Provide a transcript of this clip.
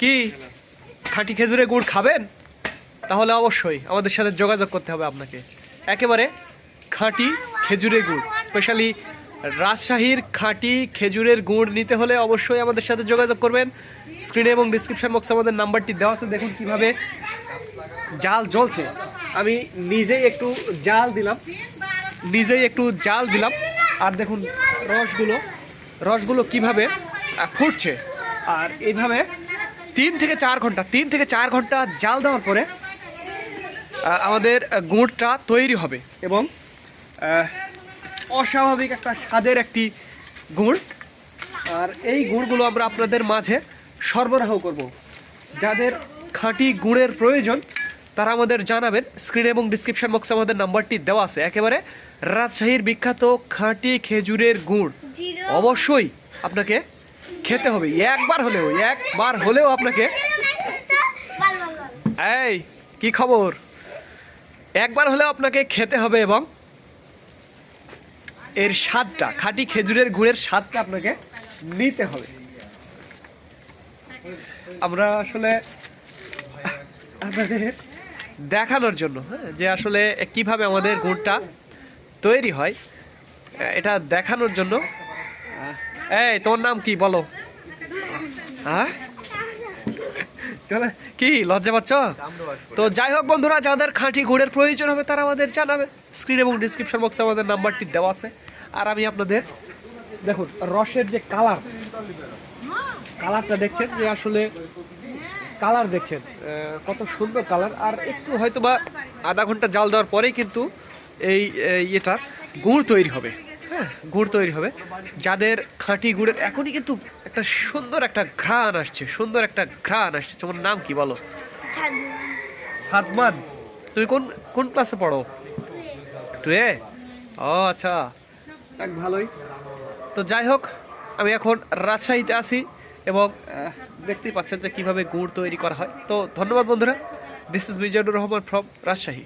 কি? খাঁটি খেজুরের গুড় খাবেন? তাহলে অবশ্যই আমাদের সাথে যোগাযোগ করতে হবে আপনাকে। একেবারে খাঁটি খেজুরের গুড়, স্পেশালি রাজশাহীর খাঁটি খেজুরের গুড় নিতে হলে অবশ্যই আমাদের সাথে যোগাযোগ করবেন। স্ক্রিনে এবং ডিসক্রিপশন বক্সে আমাদের নাম্বারটি দেওয়া আছে, দেখুন কীভাবে জাল জ্বলছে। আমি নিজেই একটু জাল দিলাম। নিজেই একটু জাল দিলাম। আর দেখুন রসগুলো রসগুলো কীভাবে ফুটছে। আর এইভাবে তিন থেকে চার ঘণ্টা তিন থেকে চার ঘণ্টা জাল দেওয়ার পরে আমাদের গুড়টা তৈরি হবে এবং অস্বাভাবিক একটা স্বাদের একটি গুড়। আর এই গুড়গুলো আমরা আপনাদের মাঝে সরবরাহ করব। যাদের খাঁটি গুড়ের প্রয়োজন তারা আমাদের জানাবেন। স্ক্রিন এবং ডিসক্রিপশন বক্সে আমাদের নাম্বারটি দেওয়া আছে। একেবারে রাজশাহীর বিখ্যাত খাঁটি খেজুরের গুড়। অবশ্যই আপনাকে খেতে হবে। একবার হলেও একবার হলেও আপনাকে এই, কি খবর? একবার হলেও আপনাকে খেতে হবে এবং এর স্বাদটা, খাঁটি খেজুরের গুড়ের স্বাদটা আপনাকে নিতে হবে। আমরা আসলে আপনাদের দেখানোর জন্য হ্যাঁ যে আসলে কীভাবে আমাদের গুড়টা তৈরি হয়, এটা দেখানোর জন্য এই, তোর নাম কি বলো? হ্যাঁ? কি, লজ্জা পাচ্ছ? তো যাই হোক বন্ধুরা, যাদের খাঁটি গুড়ের প্রয়োজন হবে তারা আমাদের জানাবে। স্ক্রিন এবং ডিসক্রিপশন বক্সে আমাদের নাম্বারটি দেওয়া আছে। আর আমি আপনাদের, দেখুন, রসের যে কালার, কালারটা দেখছেন যে আসলে কালার দেখছেন কত সুন্দর কালার। আর একটু হয়তো বা আধা ঘণ্টা জাল দেওয়ার পরেই কিন্তু এই ইয়েটার গুড় তৈরি হবে। হ্যাঁ গুড় তৈরি হবে। যাদের খাঁটি গুড়ের এখনই কিন্তু একটা সুন্দর একটা ঘ্রাণ আসছে সুন্দর একটা ঘ্রাণ আসছে। তোমার নাম কি বলো? সাদমান। তুমি কোন কোন ক্লাসে পড়ো? টুয়ে ও আচ্ছা। ভালোই। তো যাই হোক আমি এখন রাজশাহীতে আছি এবং দেখতেই পাচ্ছেন যে কীভাবে গুড় তৈরি করা হয়। তো ধন্যবাদ বন্ধুরা। This is Mizanur Rahman from Rajshahi